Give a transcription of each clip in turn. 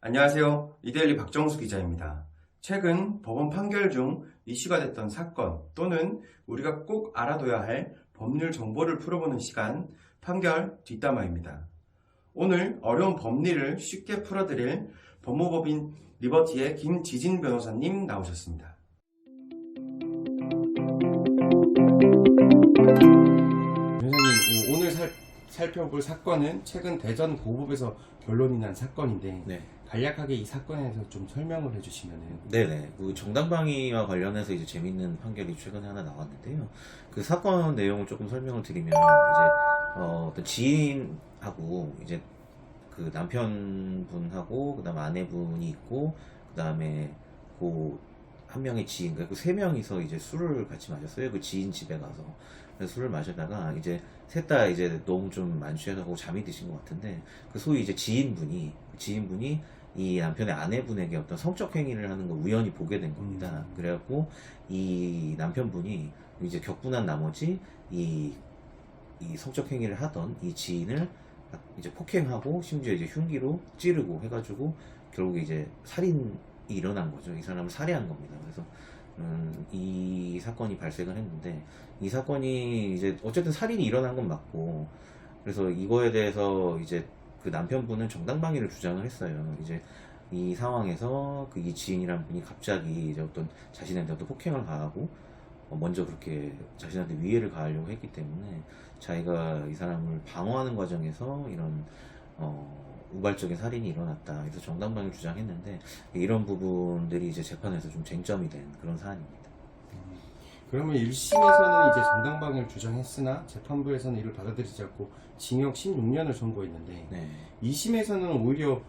안녕하세요. 이데일리 박정수 기자입니다. 최근 법원 판결 중 이슈가 됐던 사건 또는 우리가 꼭 알아둬야 할 법률 정보를 풀어보는 시간 판결 뒷담화입니다. 오늘 어려운 법리를 쉽게 풀어드릴 법무법인 리버티의 김지진 변호사님 나오셨습니다. 변호사님 오늘 살, 살펴볼 사건은 최근 대전 고법에서 결론이 난 사건인데 네. 간략하게 이 사건에 대해서 좀 설명을 해주시면은 네네. 그 정당방위와 관련해서 이제 재밌는 판결이 최근에 하나 나왔는데요. 그 사건 내용을 조금 설명을 드리면, 이제, 어, 떤 지인하고, 이제, 그 남편분하고, 그 다음 아내분이 있고, 그 다음에, 그, 한 명의 지인, 그세 명이서 이제 술을 같이 마셨어요. 그 지인 집에 가서. 술을 마시다가, 이제, 셋 다 이제 너무 좀 만취해가고 잠이 드신 것 같은데, 그 소위 이제 지인분이, 지인분이 이 남편의 아내분에게 어떤 성적 행위를 하는 걸 우연히 보게 된 겁니다. 음. 그래갖고 이 남편분이 이제 격분한 나머지 이, 이 성적 행위를 하던 이 지인을 이제 폭행하고 심지어 이제 흉기로 찌르고 해가지고 결국에 이제 살인이 일어난 거죠. 이 사람을 살해한 겁니다. 그래서 음, 이 사건이 발생을 했는데 이 사건이 이제 어쨌든 살인이 일어난 건 맞고 그래서 이거에 대해서 이제 그 남편분은 정당방위를 주장을 했어요. 이제 이 상황에서 그 이 지인이란 분이 갑자기 이제 어떤 자신한테 어떤 폭행을 가하고 어, 먼저 그렇게 자신한테 위해를 가하려고 했기 때문에 자기가 이 사람을 방어하는 과정에서 이런 어, 우발적인 살인이 일어났다. 그래서 정당방위를 주장했는데 이런 부분들이 이제 재판에서 좀 쟁점이 된 그런 사안입니다. 그러면 1심에서는 이제 정당방위를 주장했으나 재판부에서는 이를 받아들이지 않고 징역 16년을 선고했는데 네. 2심에서는 오히려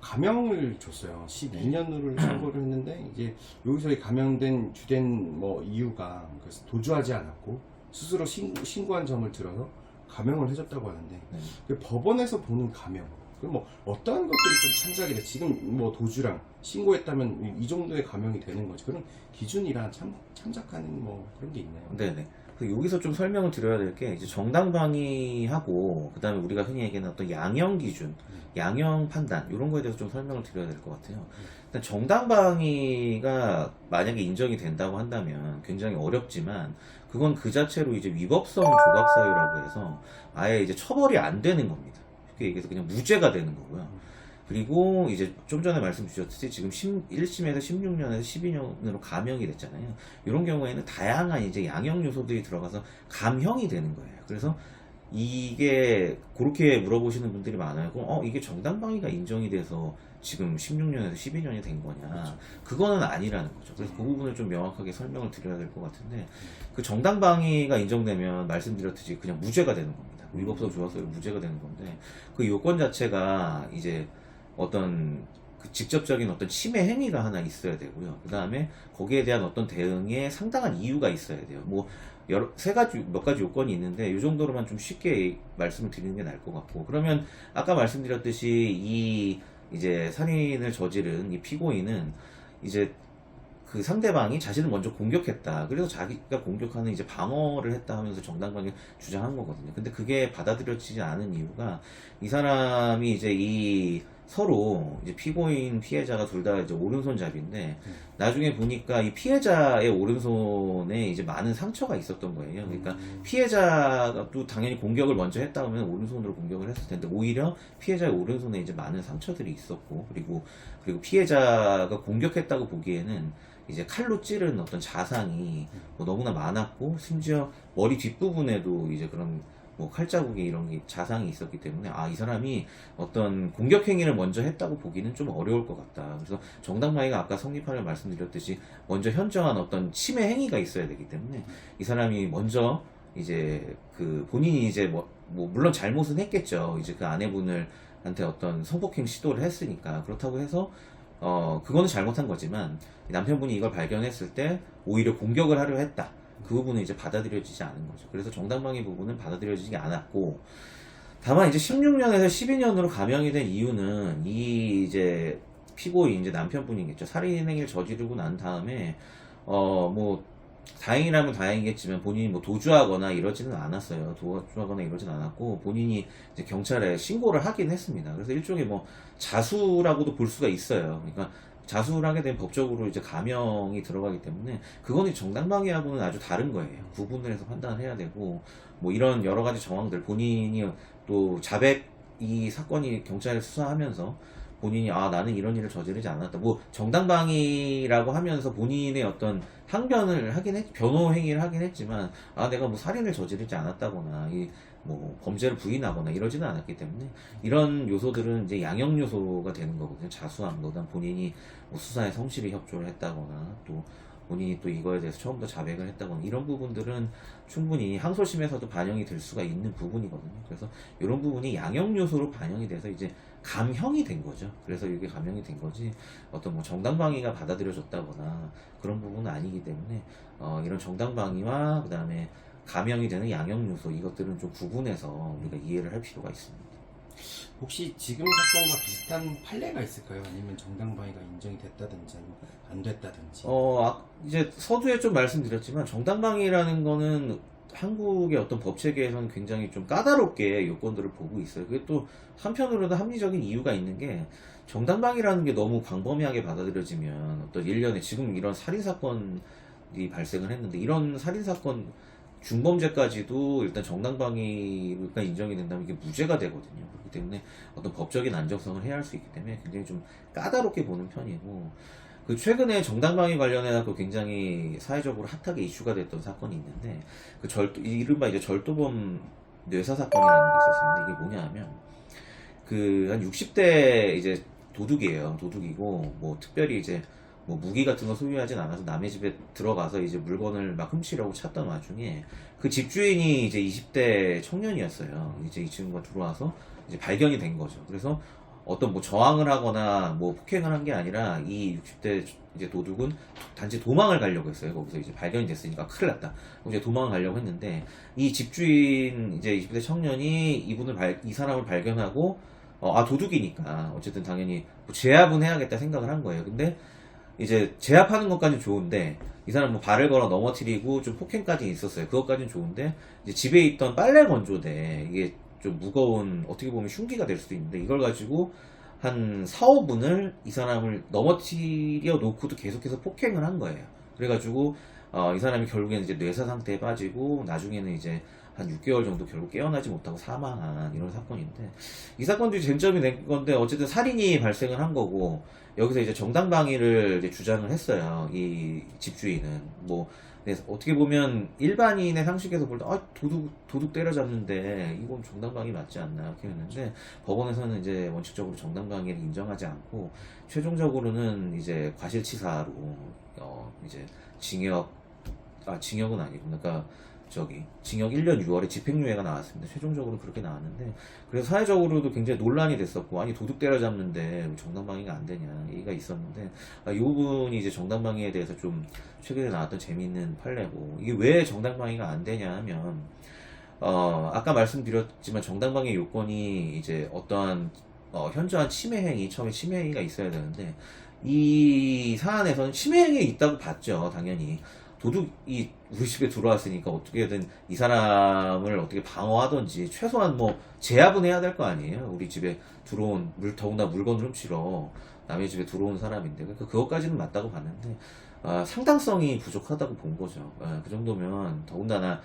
감형을 줬어요. 12년으로 선고를 했는데 이제 여기서 이 감형된 주된 뭐 이유가 그래서 도주하지 않았고 스스로 신고, 신고 한 점을 들어서 감형을 해줬다고 하는데 네. 그 법원에서 보는 감형 그럼 뭐 어떠한 것들이 좀 참작이래 지금 뭐 도주랑 신고했다면 이- 이 정도의 감형이 되는 거지 그런 기준이랑 참 참작하는 뭐 그런 게 있나요? 네네. 그 여기서 좀 설명을 드려야 될 게 이제 정당방위하고 그다음에 우리가 흔히 얘기하는 어떤 양형 기준, 양형 판단 이런 거에 대해서 좀 설명을 드려야 될 것 같아요. 일단 정당방위가 만약에 인정이 된다고 한다면 굉장히 어렵지만 그건 그 자체로 이제 위법성 조각 사유라고 해서 아예 이제 처벌이 안 되는 겁니다. 쉽게 얘기해서 그냥 무죄가 되는 거고요. 그리고 이제 좀 전에 말씀 주셨듯이 지금 1심에서 16년에서 12년으로 감형이 됐잖아요. 이런 경우에는 다양한 이제 양형 요소들이 들어가서 감형이 되는 거예요. 그래서 이게 그렇게 물어보시는 분들이 많아요. 그럼 어 이게 정당방위가 인정이 돼서 지금 16년에서 12년이 된 거냐? 그거는 아니라는 거죠. 그래서 그 부분을 좀 명확하게 설명을 드려야 될 것 같은데 그 정당방위가 인정되면 말씀드렸듯이 그냥 무죄가 되는 겁니다. 위법성 조항서로 무죄가 되는 건데 그 요건 자체가 이제 어떤 그 직접적인 어떤 침해 행위가 하나 있어야 되고요. 그 다음에 거기에 대한 어떤 대응에 상당한 이유가 있어야 돼요. 뭐 여러 세 가지 몇 가지 요건이 있는데 이 정도로만 좀 쉽게 말씀을 드리는 게 나을 것 같고 그러면 아까 말씀드렸듯이 이 이제 살인을 저지른 이 피고인은 이제 그 상대방이 자신을 먼저 공격했다. 그래서 자기가 공격하는 이제 방어를 했다 하면서 정당방위 주장한 거거든요. 근데 그게 받아들여지지 않은 이유가 이 사람이 이제 이 서로 이제 피고인 피해자가 둘 다 이제 오른손잡이인데 나중에 보니까 이 피해자의 오른손에 이제 많은 상처가 있었던 거예요. 그러니까 음. 피해자가 또 당연히 공격을 먼저 했다 하면 오른손으로 공격을 했을 텐데 오히려 피해자의 오른손에 이제 많은 상처들이 있었고 그리고 그리고 피해자가 공격했다고 보기에는 이제 칼로 찌른 어떤 자상이 뭐 너무나 많았고 심지어 머리 뒷부분에도 이제 그런 뭐 칼자국이 이런 게 자상이 있었기 때문에 아 이 사람이 어떤 공격 행위를 먼저 했다고 보기는 좀 어려울 것 같다. 그래서 정당방위가 아까 성립하려 말씀드렸듯이 먼저 현저한 어떤 침해 행위가 있어야 되기 때문에 이 사람이 먼저 이제 그 본인이 이제 뭐, 뭐 물론 잘못은 했겠죠. 이제 그 아내분을 한테 어떤 성폭행 시도를 했으니까 그렇다고 해서 어 그거는 잘못한 거지만 남편분이 이걸 발견했을 때 오히려 공격을 하려 했다. 그 부분은 이제 받아들여지지 않은 거죠. 그래서 정당방위 부분은 받아들여지지 않았고 다만 이제 16년에서 12년으로 감형이 된 이유는 이 이제 피고인 이제 남편분이겠죠. 살인 행위를 저지르고 난 다음에 어 뭐 다행이라면 다행이겠지만 본인이 뭐 도주하거나 이러지는 않았어요. 도주하거나 이러진 않았고 본인이 이제 경찰에 신고를 하긴 했습니다. 그래서 일종의 뭐 자수라고도 볼 수가 있어요. 그러니까 자수를 하게 되면 법적으로 이제 감형이 들어가기 때문에 그거는 정당방위하고는 아주 다른 거예요. 구분을 해서 판단을 해야 되고 뭐 이런 여러 가지 정황들 본인이 또 자백 이 사건이 경찰에 수사하면서 본인이 아 나는 이런 일을 저지르지 않았다. 뭐 정당방위라고 하면서 본인의 어떤 항변을 하긴 했, 변호 행위를 하긴 했지만 아 내가 뭐 살인을 저지르지 않았다거나 이 뭐 범죄를 부인하거나 이러지는 않았기 때문에 이런 요소들은 이제 양형 요소가 되는 거거든요. 자수한 거든 본인이 뭐 수사에 성실히 협조를 했다거나 또 본인이 또 이거에 대해서 처음부터 자백을 했다거나 이런 부분들은 충분히 항소심에서도 반영이 될 수가 있는 부분이거든요. 그래서 이런 부분이 양형 요소로 반영이 돼서 이제 감형이 된 거죠. 그래서 이게 감형이 된 거지 어떤 뭐 정당방위가 받아들여졌다거나 그런 부분은 아니기 때문에 어, 이런 정당방위와 그 다음에 감형이 되는 양형 요소 이것들은 좀 구분해서 우리가 이해를 할 필요가 있습니다. 혹시 지금 사건과 비슷한 판례가 있을까요? 아니면 정당방위가 인정이 됐다든지 아니면 안 됐다든지. 어, 아, 이제 서두에 좀 말씀드렸지만 정당방위라는 거는 한국의 어떤 법 체계에서는 굉장히 좀 까다롭게 요건들을 보고 있어요. 그게 또 한편으로는 합리적인 이유가 있는 게 정당방위라는 게 너무 광범위하게 받아들여지면 어떤 일련의 지금 이런 살인 사건이 발생을 했는데 이런 살인 사건 중범죄까지도 일단 정당방위가 인정이 된다면 이게 무죄가 되거든요. 그렇기 때문에 어떤 법적인 안정성을 해야 할 수 있기 때문에 굉장히 좀 까다롭게 보는 편이고 그 최근에 정당방위 관련해서 굉장히 사회적으로 핫하게 이슈가 됐던 사건이 있는데 그 절도 이른바 이제 절도범 뇌사 사건이라는 게 있었습니다. 이게 뭐냐하면 그 한 60대 이제 도둑이에요. 도둑이고 뭐 특별히 이제 뭐 무기 같은 거 소유하진 않아서 남의 집에 들어가서 이제 물건을 막 훔치려고 찾던 와중에 그 집주인이 이제 20대 청년이었어요. 이제 이 친구가 들어와서 이제 발견이 된 거죠. 그래서 어떤 뭐 저항을 하거나 뭐 폭행을 한 게 아니라 이 60대 이제 도둑은 단지 도망을 가려고 했어요. 거기서 이제 발견이 됐으니까 큰일 났다. 이제 도망을 가려고 했는데 이 집주인 이제 20대 청년이 이분을 발, 이 사람을 발견하고 어, 아 도둑이니까 어쨌든 당연히 뭐 제압은 해야겠다 생각을 한 거예요. 근데 이제 제압하는 것까지는 좋은데 이 사람 뭐 발을 걸어 넘어뜨리고 좀 폭행까지 있었어요. 그것까지는 좋은데 이제 집에 있던 빨래 건조대 이게 좀 무거운 어떻게 보면 흉기가 될 수도 있는데 이걸 가지고 한 4, 5분을 이 사람을 넘어뜨려 놓고도 계속해서 폭행을 한 거예요. 그래가지고 어, 이 사람이 결국에는 이제 뇌사 상태에 빠지고 나중에는 이제 한 6개월 정도 결국 깨어나지 못하고 사망한 이런 사건인데 이 사건도 쟁점이 된 건데 어쨌든 살인이 발생을 한 거고 여기서 이제 정당방위를 이제 주장을 했어요. 이 집주인은 뭐 그래서 어떻게 보면 일반인의 상식에서 볼 때 아, 도둑 도둑 때려잡는데 이건 정당방위 맞지 않나 이렇게 했는데 법원에서는 이제 원칙적으로 정당방위를 인정하지 않고 최종적으로는 이제 과실치사로 어 이제 징역 아 징역은 아니고 그러니까 저기 징역 1년 6월에 집행유예가 나왔습니다. 최종적으로 그렇게 나왔는데 그래서 사회적으로도 굉장히 논란이 됐었고 아니 도둑 때려잡는데 왜 정당방위가 안 되냐 얘기가 있었는데 아, 이 부분이 이제 정당방위에 대해서 좀 최근에 나왔던 재미있는 판례고 이게 왜 정당방위가 안 되냐 하면 어 아까 말씀드렸지만 정당방위 요건이 이제 어떠한 어, 현저한 침해 행위 처음에 침해 행위가 있어야 되는데 이 사안에서는 침해 행위 있다고 봤죠 당연히 도둑이 우리 집에 들어왔으니까 어떻게든 이 사람을 어떻게 방어하든지 최소한 뭐 제압은 해야 될 거 아니에요. 우리 집에 들어온 물 더구나 물건을 훔치러 남의 집에 들어온 사람인데 그러니까 그것까지는 맞다고 봤는데 아, 상당성이 부족하다고 본 거죠. 아, 그 정도면 더군다나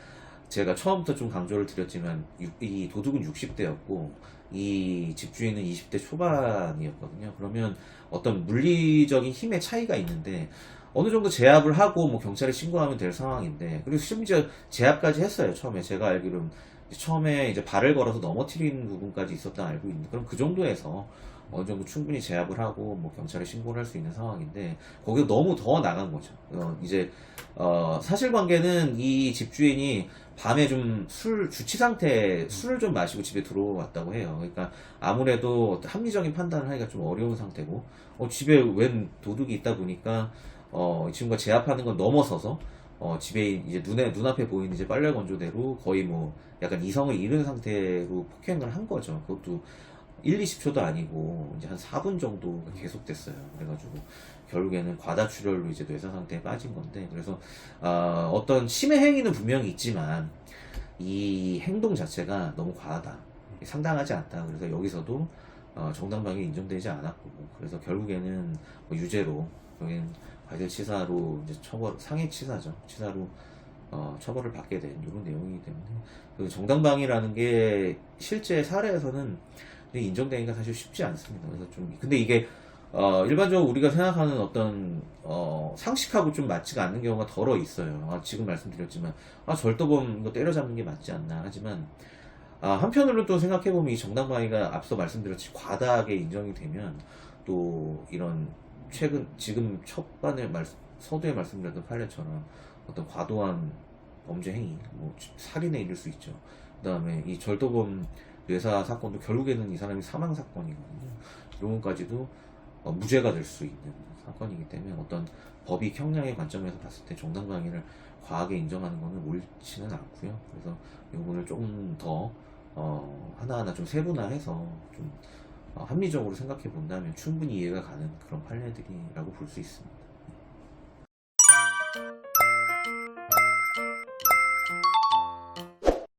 제가 처음부터 좀 강조를 드렸지만 육- 이 도둑은 60대였고 이 집주인은 20대 초반이었거든요. 그러면 어떤 물리적인 힘의 차이가 있는데 어느 정도 제압을 하고 뭐 경찰에 신고하면 될 상황인데 그리고 심지어 제압까지 했어요 처음에. 제가 알기로는. 처음에 이제 발을 걸어서 넘어뜨리는 부분까지 있었다 알고 있는데 그럼 그 정도에서 어느 정도 충분히 제압을 하고 뭐 경찰에 신고를 할 수 있는 상황인데 거기서 너무 더 나간 거죠. 어, 이제 어, 사실관계는 이 집주인이 밤에 좀 술 주치 상태 술을 좀 마시고 집에 들어왔다고 해요. 그러니까 아무래도 합리적인 판단을 하기가 좀 어려운 상태고 어, 집에 웬 도둑이 있다 보니까 어, 이 친구가 제압하는 건 넘어서서 어, 집에 이제 눈에 눈앞에 보이는 이제 빨래 건조대로 거의 뭐 약간 이성을 잃은 상태로 폭행을 한 거죠. 그것도 1, 20초도 아니고 이제 한 4분 정도 계속됐어요. 그래가지고 결국에는 과다출혈로 이제 뇌사 상태에 빠진 건데 그래서 아, 어떤 심해 행위는 분명히 있지만 이 행동 자체가 너무 과하다 상당하지 않다 그래서 여기서도 어, 정당방위 인정되지 않았고 그래서 결국에는 뭐 유죄로 여기는 과실치사로 이제 처벌 상해치사죠 치사로 어, 처벌을 받게 된 이런 내용이기 때문에 그 정당방위라는 게 실제 사례에서는 인정되기가 사실 쉽지 않습니다. 그래서 좀 근데 이게 어, 일반적으로 우리가 생각하는 어떤 어, 상식하고 좀 맞지가 않는 경우가 덜어 있어요. 아, 지금 말씀드렸지만 아, 절도범 이거 때려잡는 게 맞지 않나 하지만 아, 한편으로 또 생각해보면 이 정당방위가 앞서 말씀드렸듯이 과다하게 인정이 되면 또 이런 최근 지금 첫반에 말, 서두에 말씀드렸던 판례처럼 어떤 과도한 범죄 행위, 뭐 살인에 이를 수 있죠. 그다음에 이 절도범 뇌사 사건도 결국에는 이 사람이 사망 사건이거든요. 이런 것까지도 어, 무죄가 될 수 있는 사건이기 때문에 어떤 법익 형량의 관점에서 봤을 때 정당방위를 과하게 인정하는 것은 옳지는 않고요. 그래서 이 부분을 조금 더 어, 하나하나 좀 세분화해서 좀 어, 합리적으로 생각해 본다면 충분히 이해가 가는 그런 판례들이라고 볼 수 있습니다.